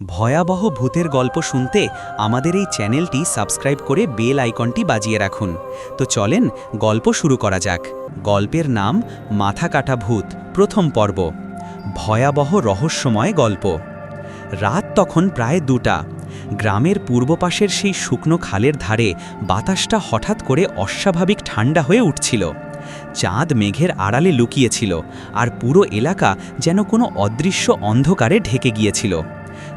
ভয়াবহ ভূতের গল্প শুনতে আমাদের এই চ্যানেলটি সাবস্ক্রাইব করে বেল আইকনটি বাজিয়ে রাখুন। তো চলেন গল্প শুরু করা যাক। গল্পের নাম মাথা কাটা ভূত, প্রথম পর্ব। ভয়াবহ রহস্যময় গল্প। রাত তখন প্রায় দুটা। গ্রামের পূর্ব পাশের সেই শুকনো খালের ধারে বাতাসটা হঠাৎ করে অস্বাভাবিক ঠান্ডা হয়ে উঠছিল। চাঁদ মেঘের আড়ালে লুকিয়েছিল আর পুরো এলাকা যেন কোনো অদৃশ্য অন্ধকারে ঢেকে গিয়েছিল।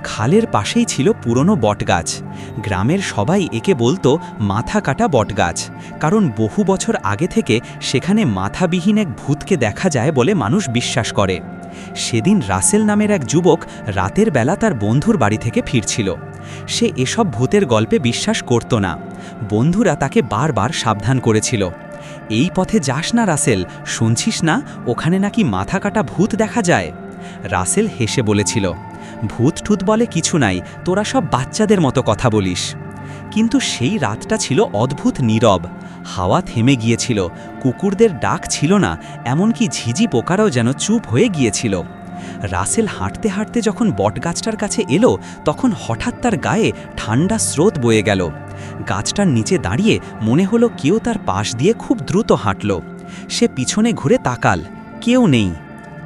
খালের পাশেই ছিল পুরনো বটগাছ। গ্রামের সবাই একে বলতো মাথা কাটা বটগাছ, কারণ বহু বছর আগে থেকে সেখানে মাথাবিহীন এক ভূতকে দেখা যায় বলে মানুষ বিশ্বাস করে। সেদিন রাসেল নামের এক যুবক রাতের বেলা তার বন্ধুর বাড়ি থেকে ফিরছিল। সে এসব ভূতের গল্পে বিশ্বাস করত না। বন্ধুরা তাকে বারবার সাবধান করেছিল। এই পথে যাস না রাসেল, শুনছিস না? ওখানে নাকি মাথা কাটা ভূত দেখা যায়? রাসেল হেসে বলেছিল। ভূত ঠুত বলে কিছু নাই, তোরা সব বাচ্চাদের মতো কথা বলিস। কিন্তু সেই রাতটা ছিল অদ্ভুত নীরব, হাওয়া থেমে গিয়েছিল, কুকুরদের ডাক ছিল না, এমনকি ঝিঝি পোকারাও যেন চুপ হয়ে গিয়েছিল। রাসেল হাঁটতে হাঁটতে যখন বটগাছটার কাছে এলো, তখন হঠাৎ তার গায়ে ঠান্ডা স্রোত বয়ে গেল। গাছটার নিচে দাঁড়িয়ে মনে হলো কেউ তার পাশ দিয়ে খুব দ্রুত হাঁটল। সে পিছনে ঘুরে তাকাল, কেউ নেই।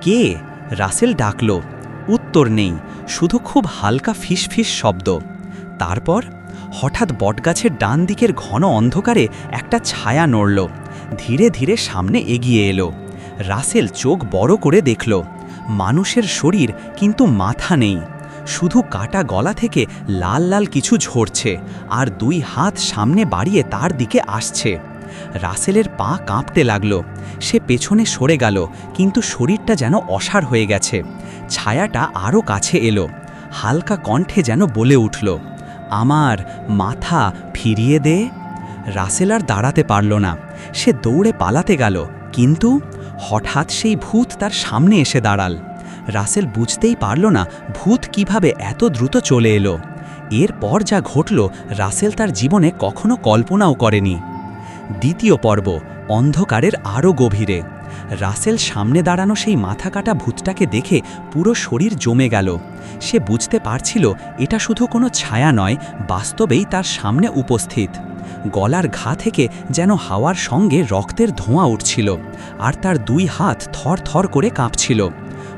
কে? রাসেল ডাকল। উত্তর নেই, শুধু খুব হালকা ফিসফিস শব্দ। তারপর হঠাৎ বটগাছের ডান দিকের ঘন অন্ধকারে একটা ছায়া নড়ল। ধীরে ধীরে সামনে এগিয়ে এলো। রাসেল চোখ বড় করে দেখল। মানুষের শরীর কিন্তু মাথা নেই। শুধু কাটা গলা থেকে লাল লাল কিছু ঝরছে, আর দুই হাত সামনে বাড়িয়ে তার দিকে আসছে। রাসেলের পা কাঁপতে লাগল। সে পেছনে সরে গেল, কিন্তু শরীরটা যেন অসার হয়ে গেছে। ছায়াটা আরও কাছে এলো, হালকা কণ্ঠে যেন বলে উঠল, আমার মাথা ফিরিয়ে দে। রাসেল আর দাঁড়াতে পারল না। সে দৌড়ে পালাতে গেল, কিন্তু হঠাৎ সেই ভূত তার সামনে এসে দাঁড়াল। রাসেল বুঝতেই পারল না ভূত কীভাবে এত দ্রুত চলে এলো। এরপর যা ঘটল, রাসেল তার জীবনে কখনো কল্পনাও করেনি। দ্বিতীয় পর্ব অন্ধকারের আরও গভীরে। রাসেল সামনে দাঁড়ানো সেই মাথা কাটা ভূতটাকে দেখে পুরো শরীর জমে গেল। সে বুঝতে পারছিল এটা শুধু কোনো ছায়া নয়, বাস্তবেই তার সামনে উপস্থিত। গলার ঘা থেকে যেন হাওয়ার সঙ্গে রক্তের ধোঁয়া উঠছিল, আর তার দুই হাত থর থর করে কাঁপছিল।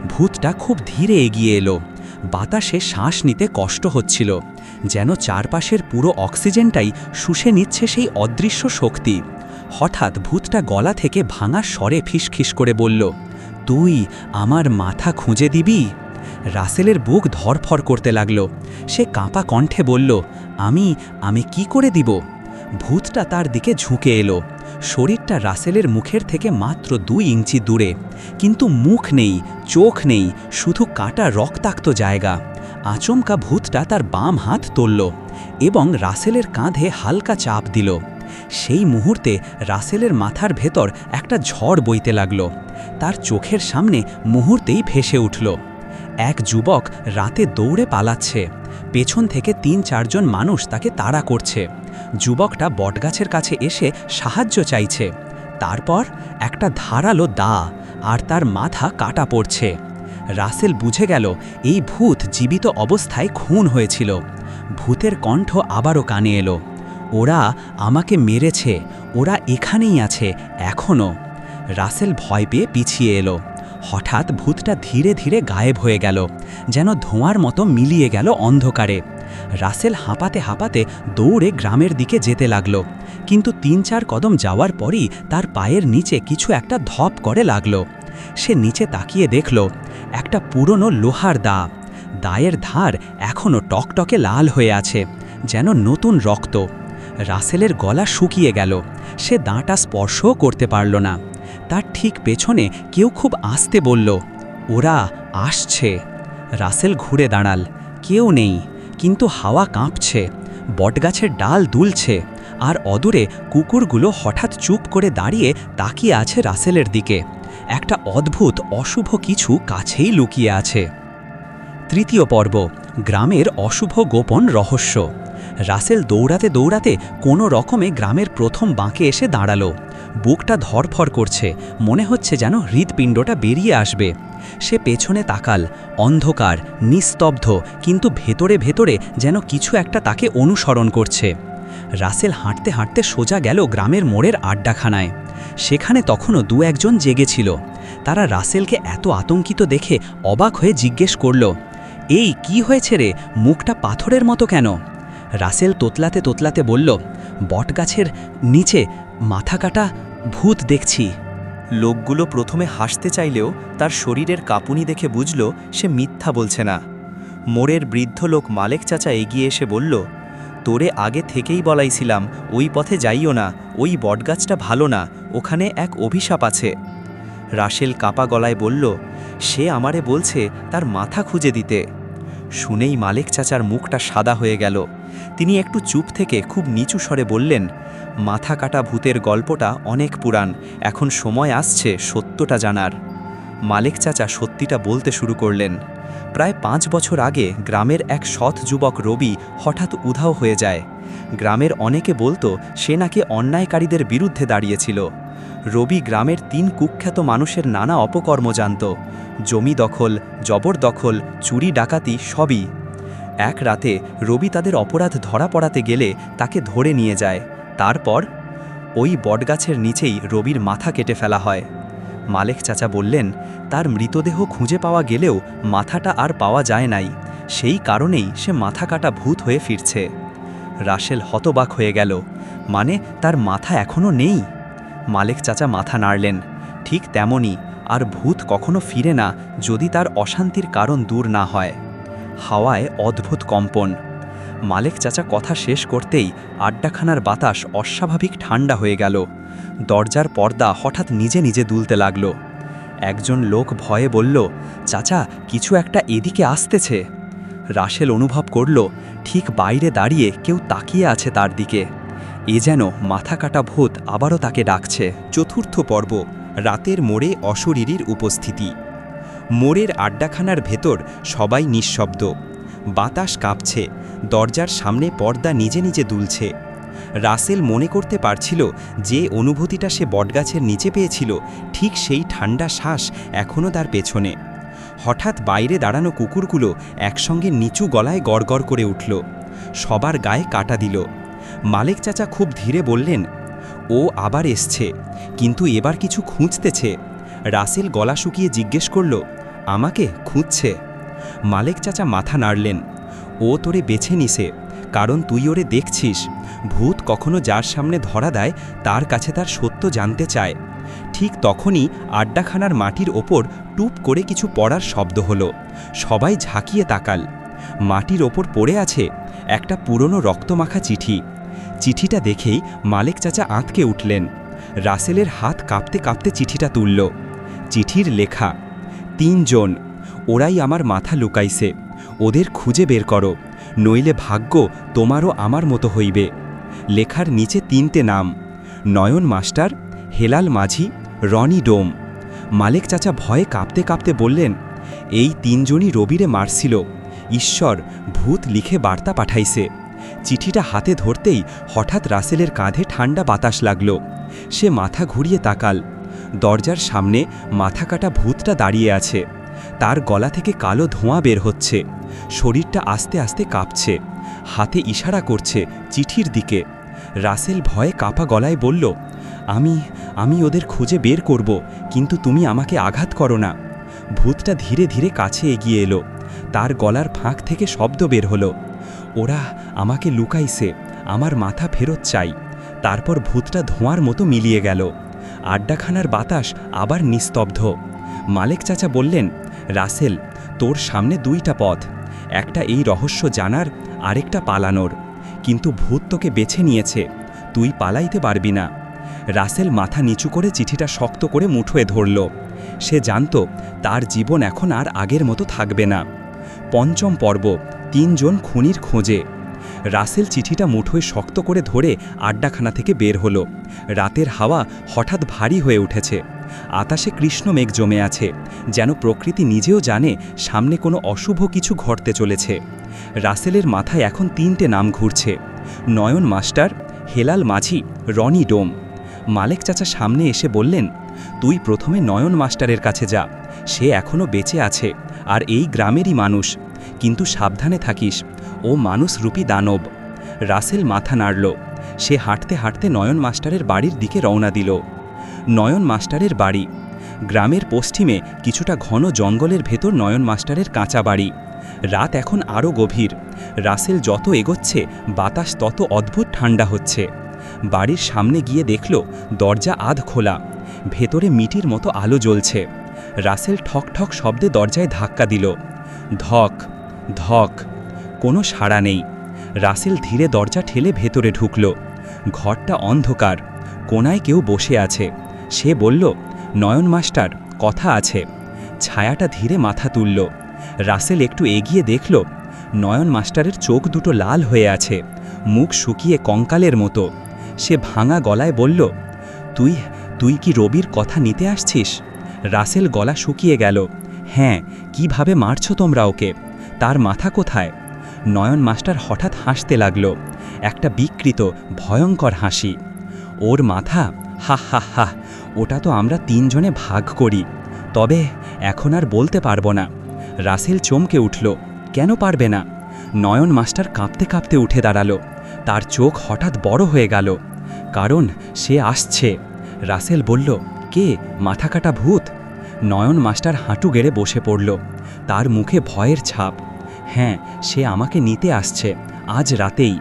ভূতটা খুব ধীরে এগিয়ে এলো। বাতাসে শ্বাস নিতে কষ্ট হচ্ছিল। যেন চারপাশের পুরো অক্সিজেনটাই শুষে নিচ্ছে সেই অদৃশ্য শক্তি। হঠাৎ ভূতটা গলা থেকে ভাঙা স্বরে ফিসখিস করে বলল, তুই আমার মাথা খুঁজে দিবি? রাসেলের বুক ধরফর করতে লাগল। সে কাঁপা কণ্ঠে বলল, আমি আমি কি করে দিব? ভূতটা তার দিকে ঝুঁকে এলো। শরীরটা রাসেলের মুখের থেকে মাত্র দুই ইঞ্চি দূরে। কিন্তু মুখ নেই, চোখ নেই, শুধু কাটা রক্তাক্ত জায়গা। আচমকা ভূতটা তার বাম হাত তুলল এবং রাসেলের কাঁধে হালকা চাপ দিল। সেই মুহূর্তে রাসেলের মাথার ভেতর একটা ঝড় বইতে লাগল। তার চোখের সামনে মুহূর্তেই ভেসে উঠল। এক যুবক রাতে দৌড়ে পালাচ্ছে। পেছন থেকে তিন চারজন মানুষ তাকে তাড়া করছে। যুবকটা বটগাছের কাছে এসে সাহায্য চাইছে। তারপর একটা ধারালো দা আর তার মাথা কাটা পড়ছে। রাসেল বুঝে গেল, এই ভূত জীবিত অবস্থায় খুন হয়েছিল। ভূতের কণ্ঠ আবারও কানে এলো। ওরা আমাকে মেরেছে, ওরা এখানেই আছে এখনও রাসেল ভয় পেয়ে পিছিয়ে এলো। হঠাৎ ভূতটা ধীরে ধীরে গায়েব হয়ে গেল, যেন ধোঁয়ার মতো মিলিয়ে গেল অন্ধকারে। রাসেল হাঁপাতে হাঁপাতে দৌড়ে গ্রামের দিকে যেতে লাগল, কিন্তু তিন চার কদম যাওয়ার পরই তার পায়ের নিচে কিছু একটা ধপ করে লাগল। সে নিচে তাকিয়ে দেখল একটা পুরনো লোহার দা। দায়ের ধার এখনও টকটকে লাল হয়ে আছে, যেন নতুন রক্ত। রাসেলের গলা শুকিয়ে গেল, সে দাঁটা স্পর্শও করতে পারল না। তার ঠিক পেছনে কেউ খুব আস্তে বলল, ওরা আসছে। রাসেল ঘুরে দাঁড়াল, কেউ নেই, কিন্তু হাওয়া কাঁপছে, বটগাছের ডাল দুলছে, আর অদূরে কুকুরগুলো হঠাৎ চুপ করে দাঁড়িয়ে তাকিয়ে আছে রাসেলের দিকে। একটা অদ্ভুত, অশুভ কিছু কাছেই লুকিয়ে আছে। তৃতীয় পর্ব, গ্রামের অশুভ গোপন রহস্য। রাসেল দৌড়াতে দৌড়াতে কোনো রকমে গ্রামের প্রথম বাঁকে এসে দাঁড়াল। বুকটা ধরফর করছে, মনে হচ্ছে যেন হৃৎপিণ্ডটা বেরিয়ে আসবে। সে পেছনে তাকাল, অন্ধকার, নিস্তব্ধ, কিন্তু ভেতরে ভেতরে যেন কিছু একটা তাকে অনুসরণ করছে। রাসেল হাঁটতে হাঁটতে সোজা গেল গ্রামের মোড়ের আড্ডাখানায়। সেখানে তখনও দু একজন জেগেছিল। তারা রাসেলকে এত আতঙ্কিত দেখে অবাক হয়ে জিজ্ঞেস করল, এই কি হয়েছে রে? মুখটা পাথরের মতো কেন? রাসেল তোতলাতে তোতলাতে বলল, বটগাছের নিচে মাথা কাটা ভূত দেখছি। লোকগুলো প্রথমে হাসতে চাইলেও তার শরীরের কাঁপুনি দেখে বুঝল সে মিথ্যা বলছে না। মোড়ের বৃদ্ধ লোক মালেক চাচা এগিয়ে এসে বলল তোরে আগে থেকেই বলাইছিলাম, ওই পথে যাইও না, ওই বটগাছটা ভালো না, ওখানে এক অভিশাপ আছে। রাসেল কাপা গলায় বলল, সে আমারে বলছে তার মাথা খুঁজে দিতে। শুনেই মালেক চাচার মুখটা সাদা হয়ে গেল। তিনি একটু চুপ থেকে খুব নিচু স্বরে বললেন, মাথা কাটা ভূতের গল্পটা অনেক পুরাণ, এখন সময় আসছে সত্যটা জানার। মালেক চাচা সত্যিটা বলতে শুরু করলেন। প্রায় পাঁচ বছর আগে গ্রামের এক সৎ যুবক রবি হঠাৎ উধাও হয়ে যায়। গ্রামের অনেকে বলতো সে নাকি অন্যায়কারীদের বিরুদ্ধে দাঁড়িয়েছিল। রবি গ্রামের তিন কুখ্যাত মানুষের নানা অপকর্ম জানত। জমি দখল জবরদখল চুরি ডাকাতি সবই। এক রাতে রবি তাদের অপরাধ ধরা পড়াতে গেলে তাকে ধরে নিয়ে যায়। তারপর ওই বটগাছের নিচেই রবির মাথা কেটে ফেলা হয়। মালেক চাচা বললেন, তার মৃতদেহ খুঁজে পাওয়া গেলেও মাথাটা আর পাওয়া যায় নাই। সেই কারণেই সে মাথা কাটা ভূত হয়ে ফিরছে। রাসেল হতবাক হয়ে গেল। মানে তার মাথা এখনও নেই? মালেক চাচা মাথা নাড়লেন। ঠিক তেমনই, আর ভূত কখনো ফিরে না যদি তার অশান্তির কারণ দূর না হয়। হাওয়ায় অদ্ভুত কম্পন। মালেক চাচা কথা শেষ করতেই আড্ডাখানার বাতাস অস্বাভাবিক ঠান্ডা হয়ে গেল। দরজার পর্দা হঠাৎ নিজে নিজে দুলতে লাগল। একজন লোক ভয়ে বলল, চাচা, কিছু একটা এদিকে আসতেছে। রাসেল অনুভব করল, ঠিক বাইরে দাঁড়িয়ে কেউ তাকিয়ে আছে তার দিকে। এ যেন মাথা কাটা ভূত আবারও তাকে ডাকছে। চতুর্থ পর্ব, রাতের মোড়ে অশরীরীর উপস্থিতি। মোড়ের আড্ডাখানার ভেতর সবাই নিঃশব্দ। বাতাস কাঁপছে, দরজার সামনে পর্দা নিজে নিজে দুলছে। রাসেল মনে করতে পারছিল যে অনুভূতিটা সে বটগাছের নিচে পেয়েছিল, ঠিক সেই ঠান্ডা শ্বাস এখনও তার পেছনে। হঠাৎ বাইরে দাঁড়ানো কুকুরগুলো একসঙ্গে নিচু গলায় গড়গড় করে উঠল। সবার গায়ে কাটা দিল। মালেক চাচা খুব ধীরে বললেন, ও আবার এসছে, কিন্তু এবার কিছু খুঁজতেছে। রাসেল গলা শুকিয়ে জিজ্ঞেস করল, আমাকে খুঁজছে? মালেক চাচা মাথা নাড়লেন। ও তোরে বেছে নিছে, কারণ তুই ওরে দেখছিস। ভূত কখনো যার সামনে ধরা দেয়, তার কাছে তার সত্য জানতে চায়। ঠিক তখনই আড্ডাখানার মাটির ওপর টুপ করে কিছু পড়ার শব্দ হলো। সবাই ঝাঁকিয়ে তাকাল। মাটির ওপর পড়ে আছে একটা পুরনো রক্তমাখা চিঠি। চিঠিটা দেখেই মালেক চাচা আঁতকে উঠলেন। রাসেলের হাত কাঁপতে কাঁপতে চিঠিটা তুলল। চিঠির লেখা, তিনজন ওরাই আমার মাথা লুকাইছে। ওদের খুঁজে বের করো, নইলে ভাগ্য তোমারও আমার মতো হইবে। লেখার নিচে তিনটে নাম, নয়ন মাস্টার, হেলাল মাঝি, রনি ডোম। মালেক চাচা ভয়ে কাঁপতে কাঁপতে বললেন, এই তিনজনই রবিরে মারছিল। ঈশ্বর ভূত লিখে বার্তা পাঠাইছে। চিঠিটা হাতে ধরতেই হঠাৎ রাসেলের কাঁধে ঠান্ডা বাতাস লাগল। সে মাথা ঘুরিয়ে তাকাল। দরজার সামনে মাথা কাটা ভূতটা দাঁড়িয়ে আছে। তার গলা থেকে কালো ধোঁয়া বের হচ্ছে। শরীরটা আস্তে আস্তে কাঁপছে। হাতে ইশারা করছে চিঠির দিকে। রাসেল ভয়ে কাপা গলায় বলল, আমি আমি ওদের খুঁজে বের করব, কিন্তু তুমি আমাকে আঘাত করো না। ভূতটা ধীরে ধীরে কাছে এগিয়ে এলো। তার গলার ফাঁক থেকে শব্দ বের হলো। ওরা আমাকে লুকাইছে, আমার মাথা ফেরত চাই। তারপর ভূতটা ধোঁয়ার মতো মিলিয়ে গেল। আড্ডাখানার বাতাস আবার নিস্তব্ধ। মালেক চাচা বললেন রাসেল, তোর সামনে দুইটা পথ। একটা এই রহস্য জানার, আরেকটা পালানোর। কিন্তু ভূত তোকে বেছে নিয়েছে, তুই পালাইতে পারবি না। রাসেল মাথা নিচু করে চিঠিটা শক্ত করে মুঠোয় ধরল। সে জানত, তার জীবন এখন আর আগের মতো থাকবে না। পঞ্চম পর্ব, তিনজন খুনির খোঁজে। রাসেল চিঠিটা মুঠোয় শক্ত করে ধরে আড্ডাখানা থেকে বের হলো। রাতের হাওয়া হঠাৎ ভারী হয়ে উঠেছে। আকাশে কৃষ্ণ মেঘ জমে আছে, যেন প্রকৃতি নিজেও জানে সামনে কোনো অশুভ কিছু ঘটতে চলেছে। রাসেলের মাথায় এখন তিনটে নাম ঘুরছে, নয়ন মাস্টার, হেলাল মাঝি, রনি ডোম। মালেক চাচা সামনে এসে বললেন, তুই প্রথমে নয়ন মাস্টারের কাছে যা, সে এখনও বেঁচে আছে আর এই গ্রামেরই মানুষ, কিন্তু সাবধানে থাকিস, ও মানুষরূপী দানব। রাসেল মাথা নাড়ল, সে হাঁটতে হাঁটতে নয়ন মাস্টারের বাড়ির দিকে রওনা দিল। নয়ন মাস্টারের বাড়ি। গ্রামের পশ্চিমে কিছুটা ঘন জঙ্গলের ভেতর নয়ন মাস্টারের কাঁচা বাড়ি। রাত এখন আরও গভীর। রাসেল যত এগোচ্ছে, বাতাস তত অদ্ভুত ঠান্ডা হচ্ছে। বাড়ির সামনে গিয়ে দেখল, দরজা আধ খোলা। ভেতরে মিটির মতো আলো জ্বলছে। রাসেল ঠক ঠক শব্দে দরজায় ধাক্কা দিল। ধক ধক, কোনো সাড়া নেই। রাসেল ধীরে দরজা ঠেলে ভেতরে ঢুকল। ঘরটা অন্ধকার। কোনায় কেউ বসে আছে। সে বলল, নয়ন মাস্টার, কথা আছে। ছায়াটা ধীরে মাথা তুলল। রাসেল একটু এগিয়ে দেখল, নয়ন মাস্টারের চোখ দুটো লাল হয়ে আছে, মুখ শুকিয়ে কঙ্কালের মতো। সে ভাঙা গলায় বলল, তুই তুই কি রবির কথা নিতে আসছিস? রাসেল গলা শুকিয়ে গেল হ্যাঁ কীভাবে মারছ তোমরা ওকে? তার মাথা কোথায়? নয়ন মাস্টার হঠাৎ হাসতে লাগল, একটা বিকৃত, ভয়ঙ্কর হাসি। ওর মাথা? হা হা হা ওটা তো আমরা তিনজনে ভাগ করি। তবে এখন আর বলতে পারব না। রাসেল চমকে উঠল। কেন পারবে না? নয়ন মাস্টার কাঁপতে কাঁপতে উঠে দাঁড়াল। তার চোখ হঠাৎ বড় হয়ে গেল। কারণ সে আসছে। রাসেল বলল, কে? মাথা কাটা ভূত? নয়ন মাস্টার হাঁটু গেড়ে বসে পড়ল। তার মুখে ভয়ের ছাপ। হ্যাঁ সে আমাকে নিতে আসছে। আজ রাতেই।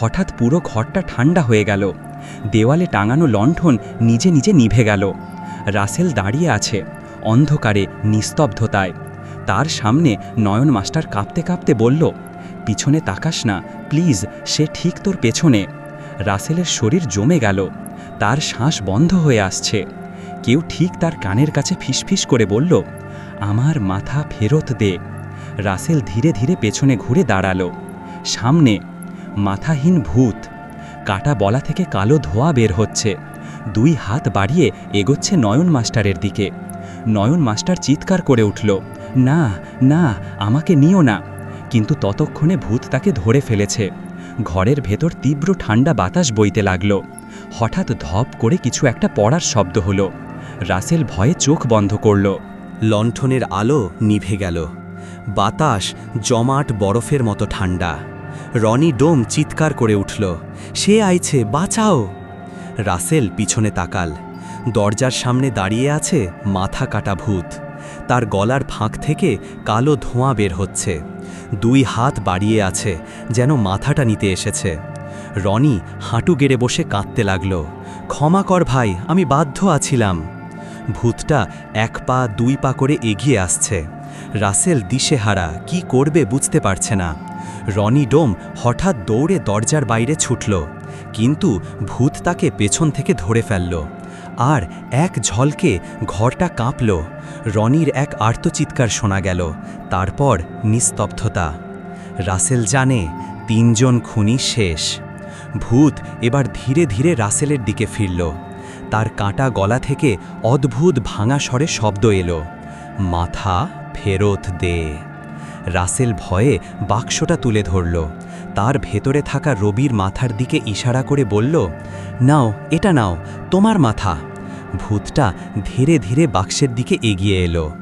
হঠাৎ পুরো ঘরটা ঠান্ডা হয়ে গেল। দেওয়ালে টাঙানো লণ্ঠন নিজে নিজে নিভে গেল। রাসেল দাঁড়িয়ে আছে অন্ধকারে, নিস্তব্ধতায়। তার সামনে নয়ন মাস্টার কাঁপতে কাঁপতে বলল, পিছনে তাকাস না, প্লিজ, সে ঠিক তোর পেছনে। রাসেলের শরীর জমে গেল, তার শ্বাস বন্ধ হয়ে আসছে। কেউ ঠিক তার কানের কাছে ফিসফিস করে বলল, আমার মাথা ফেরত দে। রাসেল ধীরে ধীরে পেছনে ঘুরে দাঁড়াল। সামনে মাথাহীন ভূত কাটা বলা থেকে কালো ধোয়া বের হচ্ছে। দুই হাত বাড়িয়ে এগোচ্ছে নয়ন মাস্টারের দিকে। নয়ন মাস্টার চিৎকার করে উঠল, না না, আমাকে নিও না। কিন্তু ততক্ষণে ভূত তাকে ধরে ফেলেছে। ঘরের ভেতর তীব্র ঠান্ডা বাতাস বইতে লাগল। হঠাৎ ধপ করে কিছু একটা পড়ার শব্দ হলো। রাসেল ভয়ে চোখ বন্ধ করল। লণ্ঠনের আলো নিভে গেল। বাতাস জমাট বরফের মতো ঠান্ডা। রনি ডোম চিৎকার করে উঠল সে আইছে, বাঁচাও। রাসেল পিছনে তাকাল। দরজার সামনে দাঁড়িয়ে আছে মাথা কাটা ভূত। তার গলার ফাঁক থেকে কালো ধোঁয়া বের হচ্ছে। দুই হাত বাড়িয়ে আছে, যেন মাথাটা নিতে এসেছে। রনি হাঁটু গেড়ে বসে কাঁদতে লাগল। ক্ষমা কর ভাই, আমি বাধ্য আছিলাম। ভূতটা এক পা দুই পা করে এগিয়ে আসছে। রাসেল দিশেহারা, কি করবে বুঝতে পারছে না। রনি ডোম হঠাৎ দৌড়ে দরজার বাইরে ছুটল, কিন্তু ভূত তাকে পেছন থেকে ধরে ফেলল। আর এক ঝলকে ঘরটা কাঁপল। রনির এক আর্তচিৎকার শোনা গেল, তারপর নিস্তব্ধতা। রাসেল জানে, তিনজন খুনি শেষ। ভূত এবার ধীরে ধীরে রাসেলের দিকে ফিরল। তার কাঁটা গলা থেকে অদ্ভুত ভাঙা স্বরে শব্দ এলো, মাথা ফেরত দে। রাসেল ভয়ে বাক্সটা তুলে ধরল। তার ভেতরে থাকা রবির মাথার দিকে ইশারা করে বলল, নাও, এটা নাও, তোমার মাথা। ভূতটা ধীরে ধীরে বাক্সের দিকে এগিয়ে এলো।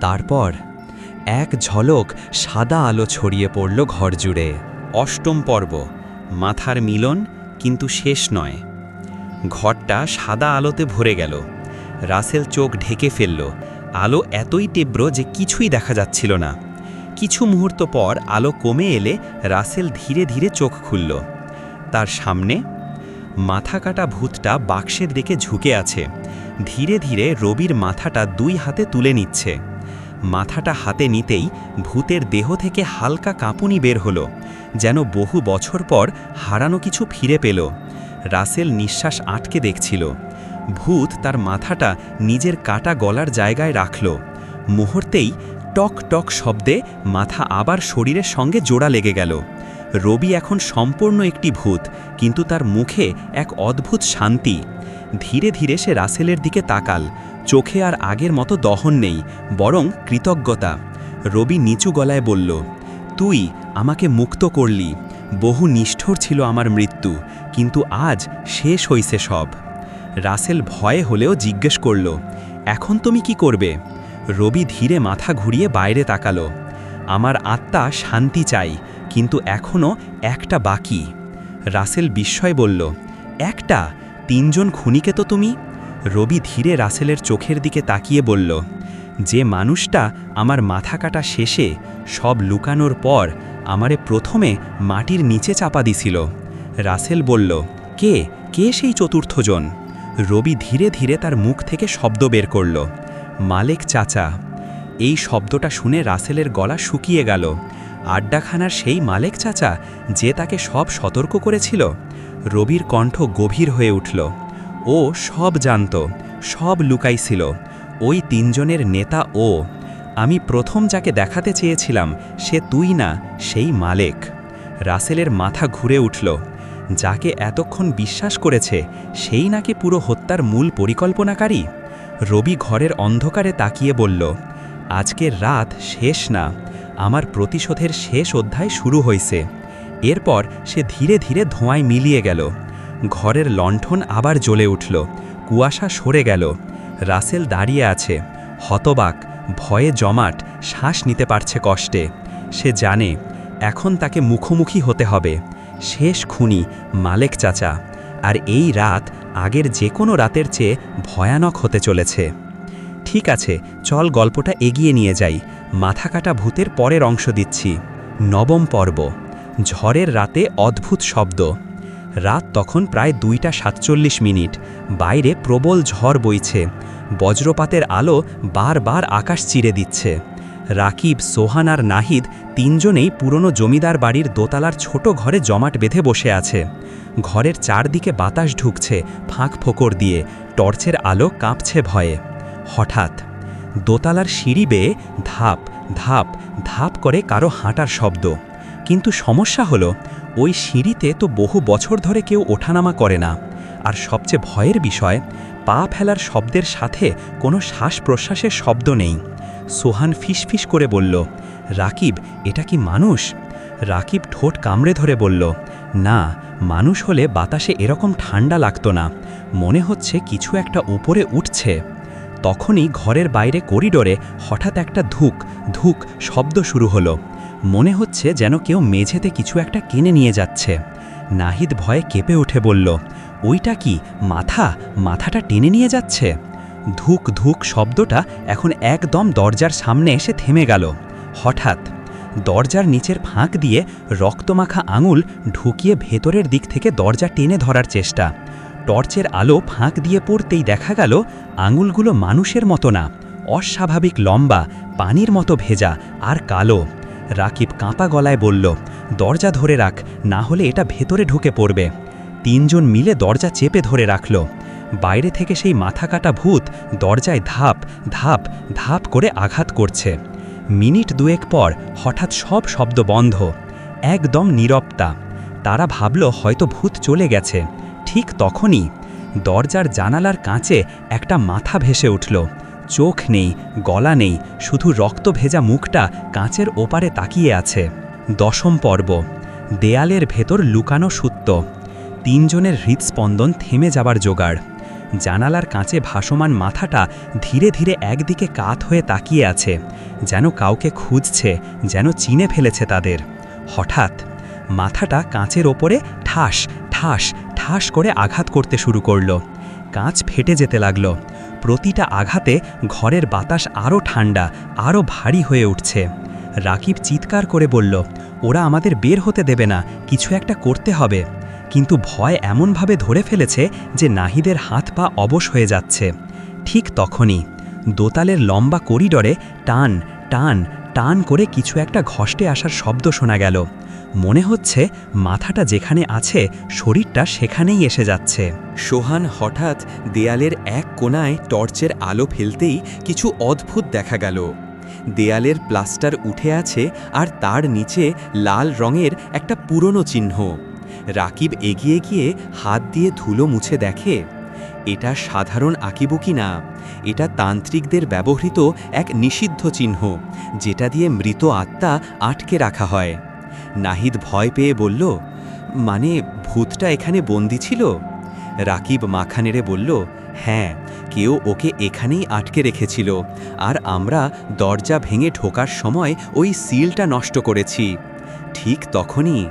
তারপর এক ঝলক সাদা আলো ছড়িয়ে পড়ল ঘর জুড়ে। অষ্টম পর্ব, মাথার মিলন কিন্তু শেষ নয়। ঘরটা সাদা আলোতে ভরে গেল। রাসেল চোখ ঢেকে ফেলল। আলো এতই তীব্র যে কিছুই দেখা যাচ্ছিল না। কিছু মুহূর্ত পর আলো কমে এলে রাসেল ধীরে ধীরে চোখ খুলল। তার সামনে মাথা কাটা ভূতটা বাক্সের দিকে ঝুঁকে আছে। ধীরে ধীরে রবির মাথাটা দুই হাতে তুলে নিচ্ছে। মাথাটা হাতে নিতেই ভূতের দেহ থেকে হালকা কাঁপুনি বের হলো, যেন বহু বছর পর হারানো কিছু ফিরে পেল। রাসেল নিঃশ্বাস আটকে দেখছিল। ভূত তার মাথাটা নিজের কাটা গলার জায়গায় রাখল। মুহূর্তেই টক টক শব্দে মাথা আবার শরীরের সঙ্গে জোড়া লেগে গেল। রবি এখন সম্পূর্ণ একটি ভূত, কিন্তু তার মুখে এক অদ্ভুত শান্তি। ধীরে ধীরে সে রাসেলের দিকে তাকাল, চোখে আর আগের মতো দহন নেই, বরং কৃতজ্ঞতা। রবি নিচু গলায় বলল, তুই আমাকে মুক্ত করলি, বহু নিষ্ঠুর ছিল আমার মৃত্যু, কিন্তু আজ শেষ হইছে সব। রাসেল ভয়ে হলেও জিজ্ঞেস করল, এখন তুমি কি করবে? রবি ধীরে মাথা ঘুরিয়ে বাইরে তাকালো। আমার আত্মা শান্তি চাই, কিন্তু এখনও একটা বাকি। রাসেল বিস্ময় বলল, একটা? তিনজন খুনিকে তো তুমি? রবি ধীরে রাসেলের চোখের দিকে তাকিয়ে বলল, যে মানুষটা আমার মাথা কাটা শেষে সব লুকানোর পর আমারে প্রথমে মাটির নিচে চাপা দিছিল। রাসেল বলল, কে? কে সেই চতুর্থজন? রবি ধীরে ধীরে তার মুখ থেকে শব্দ বের করল মালেক চাচা, এই শব্দটা শুনে রাসেলের গলা শুকিয়ে গেল। আড্ডাখানার সেই মালেক চাচা যে তাকে সব সতর্ক করেছিল। রবির কণ্ঠ গভীর হয়ে উঠল। ও সব জানত, সব লুকাইছিল। ওই তিনজনের নেতা ও। আমি প্রথম যাকে দেখাতে চেয়েছিলাম সে তুই না, সেই মালেক। রাসেলের মাথা ঘুরে উঠল। যাকে এতক্ষণ বিশ্বাস করেছে, সেই নাকি পুরো হত্যার মূল পরিকল্পনাকারী? রবি ঘরের অন্ধকারে তাকিয়ে বলল, আজকের রাত শেষ না, আমার প্রতিশোধের শেষ অধ্যায় শুরু হয়েছে এরপর সে ধীরে ধীরে ধোঁয়ায় মিলিয়ে গেল। ঘরের লণ্ঠন আবার জ্বলে উঠল, কুয়াশা সরে গেল। রাসেল দাঁড়িয়ে আছে, হতবাক, ভয়ে জমাট, শ্বাস নিতে পারছে কষ্টে। সে জানে, এখন তাকে মুখোমুখি হতে হবে। শেষ খুনি, মালেক চাচা। আর এই রাত আগের যে কোনো রাতের চেয়ে ভয়ানক হতে চলেছে। ঠিক আছে, চল গল্পটা এগিয়ে নিয়ে যাই। মাথা কাটা ভূতের পরের অংশ দিচ্ছি। নবম পর্ব। ঝড়ের রাতে অদ্ভুত শব্দ। রাত তখন প্রায় দুইটা সাতচল্লিশ মিনিট। বাইরে প্রবল ঝড় বইছে। বজ্রপাতের আলো বারবার আকাশ চিরে দিচ্ছে। রাকিব, সোহান আর নাহিদ তিনজনেই পুরনো জমিদার বাড়ির দোতলার ছোট ঘরে জমাট বেঁধে বসে আছে। ঘরের চারদিকে বাতাস ঢুকছে ফাঁক ফোকর দিয়ে, টর্চের আলো কাঁপছে ভয়ে। হঠাৎ দোতলার সিঁড়ি বেয়ে ধাপ ধাপ ধাপ করে কারও হাঁটার শব্দ। কিন্তু সমস্যা হলো, ওই সিঁড়িতে তো বহু বছর ধরে কেউ ওঠানামা করে না। আর সবচেয়ে ভয়ের বিষয় পা ফেলার শব্দের সাথে কোনো শ্বাস প্রশ্বাসের শব্দ নেই। সোহান ফিসফিস করে বলল, রাকিব, এটা কি মানুষ? রাকিব ঠোঁট কামড়ে ধরে বলল, না, মানুষ হলে বাতাসে এরকম ঠান্ডা লাগতো না। মনে হচ্ছে কিছু একটা উপরে উঠছে। তখনই ঘরের বাইরে করিডোরে হঠাৎ একটা ধুক ধুক শব্দ শুরু হলো। মনে হচ্ছে যেন কেউ মেঝেতে কিছু একটা কিনে নিয়ে যাচ্ছে। নাহিদ ভয়ে কেঁপে উঠে বলল ওইটা কি? মাথা? মাথাটা টেনে নিয়ে যাচ্ছে। ধুক ধুক শব্দটা এখন একদম দরজার সামনে এসে থেমে গেল। হঠাৎ দরজার নিচের ফাঁক দিয়ে রক্তমাখা আঙুল ঢুকিয়ে ভেতরের দিক থেকে দরজা টেনে ধরার চেষ্টা। টর্চের আলো ফাঁক দিয়ে পড়তেই দেখা গেল আঙুলগুলো মানুষের মতো না। অস্বাভাবিক লম্বা, পানির মতো ভেজা আর কালো। রাকিব কাঁপা গলায় বলল, দরজা ধরে রাখ, না হলে এটা ভেতরে ঢুকে পড়বে। তিনজন মিলে দরজা চেপে ধরে রাখল। বাইরে থেকে সেই মাথা কাটা ভূত দরজায় ধাপ ধাপ ধাপ করে আঘাত করছে। মিনিট দুয়েক পর হঠাৎ সব শব্দ বন্ধ। একদম নীরবতা। তারা ভাবল হয়তো ভূত চলে গেছে। ঠিক তখনই দরজার জানালার কাঁচে একটা মাথা ভেসে উঠল। চোখ নেই, গলা নেই, শুধু রক্ত ভেজা মুখটা কাঁচের ওপারে তাকিয়ে আছে। দশম পর্ব। দেয়ালের ভেতর লুকানো সূত্র। তিনজনের হৃদস্পন্দন থেমে যাবার জোগাড়। জানালার কাঁচে ভাসমান মাথাটা ধীরে ধীরে একদিকে কাত হয়ে তাকিয়ে আছে, যেন কাউকে খুঁজছে, যেন চিনে ফেলেছে তাদের। হঠাৎ মাথাটা কাঁচের ওপরে ঠাস ঠাস ঠাস করে আঘাত করতে শুরু করল। কাঁচ ফেটে যেতে লাগল। প্রতিটা আঘাতে ঘরের বাতাস আরও ঠান্ডা আরও ভারী হয়ে উঠছে। রাকিব চিৎকার করে বলল, ওরা আমাদের বের হতে দেবে না, কিছু একটা করতে হবে। কিন্তু ভয় এমনভাবে ধরে ফেলেছে যে নাহিদের হাত পা অবশ হয়ে যাচ্ছে। ঠিক তখনই দোতালের লম্বা করিডরে টান টান টান করে কিছু একটা ঘষ্টে আসার শব্দ শোনা গেল। মনে হচ্ছে মাথাটা যেখানে আছে, শরীরটা সেখানেই এসে যাচ্ছে। সোহান হঠাৎ দেয়ালের এক কোণায় টর্চের আলো ফেলতেই কিছু অদ্ভুত দেখা গেল। দেয়ালের প্লাস্টার উঠে আছে আর তার নিচে লাল রঙের একটা পুরনো চিহ্ন। রাকিব এগিয়ে গিয়ে হাত দিয়ে ধুলো মুছে দেখে, এটা সাধারণ আঁকিবুকি না? এটা তান্ত্রিকদের ব্যবহৃত এক নিষিদ্ধ চিহ্ন, যেটা দিয়ে মৃত আত্মা আটকে রাখা হয়। নাহিদ ভয় পেয়ে বলল মানে ভূতটা এখানে বন্দি ছিল? রাকিব মাখা নেড়ে বলল হ্যাঁ কেউ ওকে এখানেই আটকে রেখেছিল, আর আমরা দরজা ভেঙে ঢোকার সময় ওই সিলটা নষ্ট করেছি। ঠিক তখনই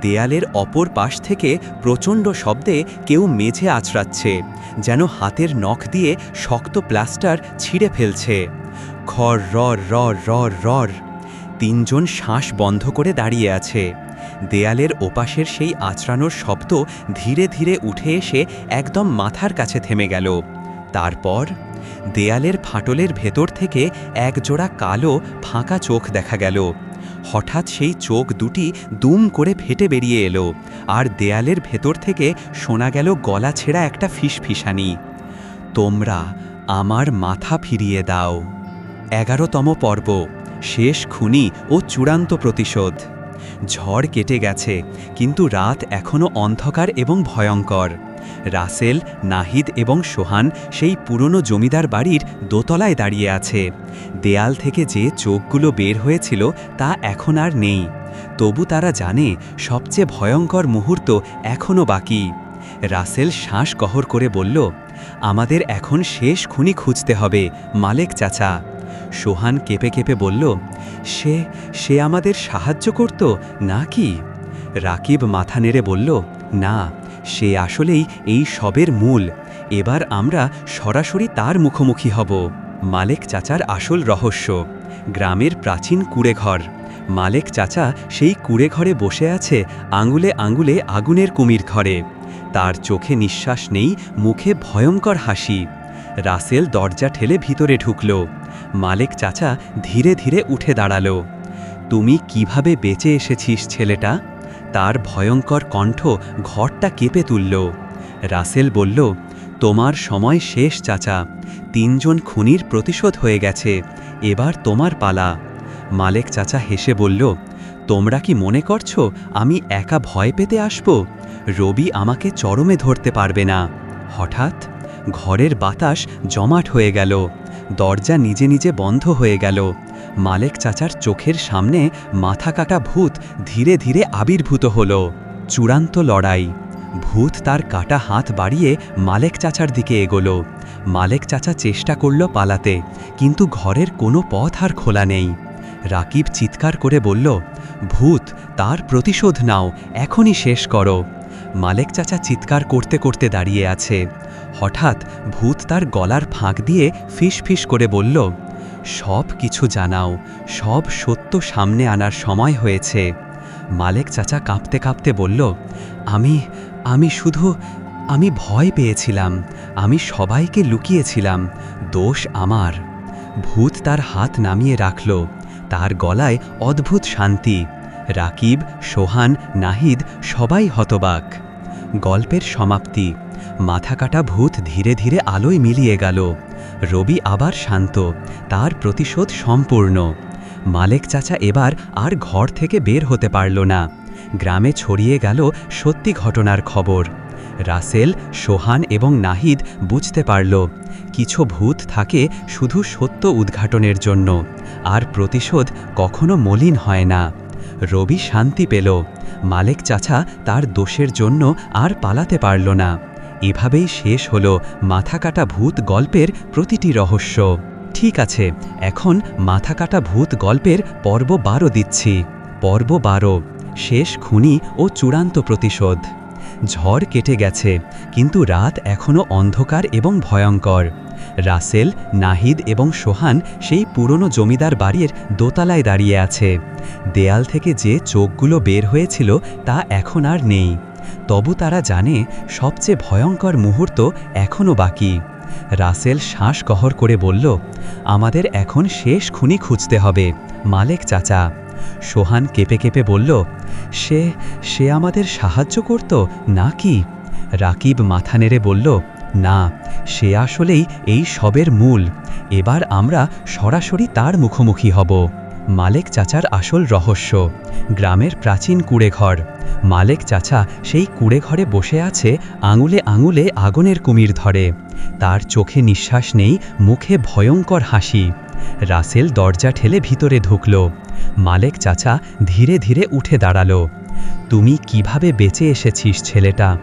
দেয়ালের অপর পাশ থেকে প্রচণ্ড শব্দে কেউ মেঝে আছড়াচ্ছে, যেন হাতের নখ দিয়ে শক্ত প্লাস্টার ছিঁড়ে ফেলছে। খর রর রর রর রর। তিনজন শ্বাস বন্ধ করে দাঁড়িয়ে আছে। দেয়ালের ওপাশের সেই আচড়ানোর শব্দ ধীরে ধীরে উঠে এসে একদম মাথার কাছে থেমে গেল। তারপর দেয়ালের ফাটলের ভেতর থেকে একজোড়া কালো, ফাঁকা চোখ দেখা গেল। হঠাৎ সেই চোখ দুটি দুম করে ফেটে বেরিয়ে এলো, আর দেয়ালের ভেতর থেকে শোনা গেল গলা ছেঁড়া একটা ফিসফিসানি। তোমরা আমার মাথা ফিরিয়ে দাও। এগারোতম পর্ব, শেষ খুনি ও চূড়ান্ত প্রতিশোধ। ঝড় কেটে গেছে, কিন্তু রাত এখনও অন্ধকার এবং ভয়ঙ্কর। রাসেল, নাহিদ এবং সোহান সেই পুরনো জমিদার বাড়ির দোতলায় দাঁড়িয়ে আছে। দেয়াল থেকে যে চোখগুলো বের হয়েছিল তা এখন আর নেই। তবু তারা জানে সবচেয়ে ভয়ঙ্কর মুহূর্ত এখনও বাকি। রাসেল শ্বাস কহর করে বলল, আমাদের এখন শেষ খুনি খুঁজতে হবে, মালেক চাচা। সোহান কেঁপে কেঁপে বলল, সে সে আমাদের সাহায্য করত না কি রাকিব মাথা নেড়ে বলল, না সে আসলেই এই সবের মূল। এবার আমরা সরাসরি তার মুখোমুখি হব। মালেক চাচার আসল রহস্য। গ্রামের প্রাচীন কুড়েঘর। মালেক চাচা সেই কুড়েঘরে বসে আছে আঙুলে আঙুলে আগুনের কুমির ঘরে। তার চোখে নিঃশ্বাস নেই, মুখে ভয়ঙ্কর হাসি। রাসেল দরজা ঠেলে ভিতরে ঢুকল। মালেক চাচা ধীরে ধীরে উঠে দাঁড়াল। তুমি কীভাবে বেঁচে এসেছিস, ছেলেটা? তার ভয়ঙ্কর কণ্ঠ ঘরটা কেঁপে তুলল। রাসেল বলল, তোমার সময় শেষ, চাচা। তিনজন খুনির প্রতিশোধ হয়ে গেছে। এবার তোমার পালা। মালেক চাচা হেসে বলল, তোমরা কি মনে করছ আমি একা ভয় পেতে আসব? রবি আমাকে চরমে ধরতে পারবে না। হঠাৎ ঘরের বাতাস জমাট হয়ে গেল। দরজা নিজে নিজে বন্ধ হয়ে গেল। মালেক চাচার চোখের সামনে মাথা কাটা ভূত ধীরে ধীরে আবির্ভূত হল। চূড়ান্ত লড়াই। ভূত তার কাটা হাত বাড়িয়ে মালেক চাচার দিকে এগোল। মালেক চাচা চেষ্টা করল পালাতে, কিন্তু ঘরের কোনো পথ আর খোলা নেই। রাকিব চিৎকার করে বলল, ভূত, তার প্রতিশোধ নাও, এখনই শেষ করো। মালেক চাচা চিৎকার করতে করতে দাঁড়িয়ে আছে। হঠাৎ ভূত তার গলার ফাঁক দিয়ে ফিস ফিস করে বলল সব কিছু জানাও, সব সত্য সামনে আনার সময় হয়েছে। মালেক চাচা কাঁপতে কাঁপতে বলল, আমি আমি শুধু, আমি ভয় পেয়েছিলাম, আমি সবাইকে লুকিয়েছিলাম, দোষ আমার। ভূত তার হাত নামিয়ে রাখল, তার গলায় অদ্ভুত শান্তি। রাকিব, সোহান, নাহিদ সবাই হতবাক। গল্পের সমাপ্তি। মাথা কাটা ভূত ধীরে ধীরে আলোয় মিলিয়ে গেল। রবি আবার শান্ত, তার প্রতিশোধ সম্পূর্ণ। মালেক চাচা এবার আর ঘর থেকে বের হতে পারল না। গ্রামে ছড়িয়ে গেল সত্যি ঘটনার খবর। রাসেল, সোহান এবং নাহিদ বুঝতে পারল, কিছু ভূত থাকে শুধু সত্য উদ্ঘাটনের জন্য, আর প্রতিশোধ কখনো মলিন হয় না। রবি শান্তি পেল, মালেক চাচা তার দোষের জন্য আর পালাতে পারল না। এভাবেই শেষ হল মাথা কাটা ভূত গল্পের প্রতিটি রহস্য। ঠিক আছে, এখন মাথা কাটা ভূত গল্পের পর্ব বারো দিচ্ছি। পর্ব বারো, শেষ খুনি ও চূড়ান্ত প্রতিশোধ। ঝড় কেটে গেছে, কিন্তু রাত এখনও অন্ধকার এবং ভয়ঙ্কর। রাসেল, নাহিদ এবং সোহান সেই পুরনো জমিদার বাড়ির দোতলায় দাঁড়িয়ে আছে। দেয়াল থেকে যে চোখগুলো বের হয়েছিল তা এখন আর নেই। তবু তারা জানে সবচেয়ে ভয়ঙ্কর মুহূর্ত এখনও বাকি। রাসেল শ্বাস কহর করে বলল, আমাদের এখন শেষ খুনি খুঁজতে হবে, মালেক চাচা। সোহান কেঁপে কেঁপে বলল, সে সে আমাদের সাহায্য করত না কি রাকিব মাথা নেড়ে বলল না, সে আসলেই এই সবের মূল। এবার আমরা সরাসরি তার মুখোমুখি হব। মালেক চাচার আসল রহস্য, গ্রামের প্রাচীন কুড়েঘর। মালেক চাচা সেই কুড়েঘরে বসে আছে আঙুলে আঙুলে আগুনের কুমির ধরে। তার চোখে নিঃশ্বাস নেই, মুখে ভয়ঙ্কর হাসি। রাসেল দরজা ঠেলে ভিতরে ঢুকল। মালেক চাচা ধীরে ধীরে উঠে দাঁড়াল। তুমি কীভাবে বেঁচে এসেছিস, ছেলেটা?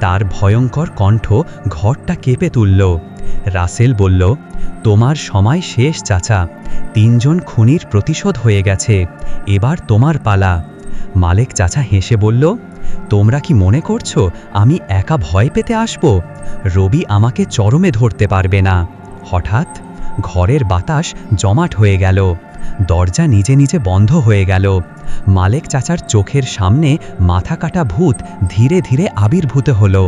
তার ভয়ঙ্কর কণ্ঠ ঘরটা কেঁপে তুলল। রাসেল বলল, তোমার সময় শেষ, চাচা। তিনজন খুনির প্রতিশোধ হয়ে গেছে। এবার তোমার পালা। মালেক চাচা হেসে বলল, তোমরা কি মনে করছ আমি একা ভয় পেতে আসব? রবি আমাকে চরমে ধরতে পারবে না। হঠাৎ ঘরের বাতাস জমাট হয়ে গেল। দরজা নিজে নিজে বন্ধ হয়ে গেল। মালেক চাচার চোখের সামনে মাথা কাটা ভূত ধীরে ধীরে আবির্ভূত হলো।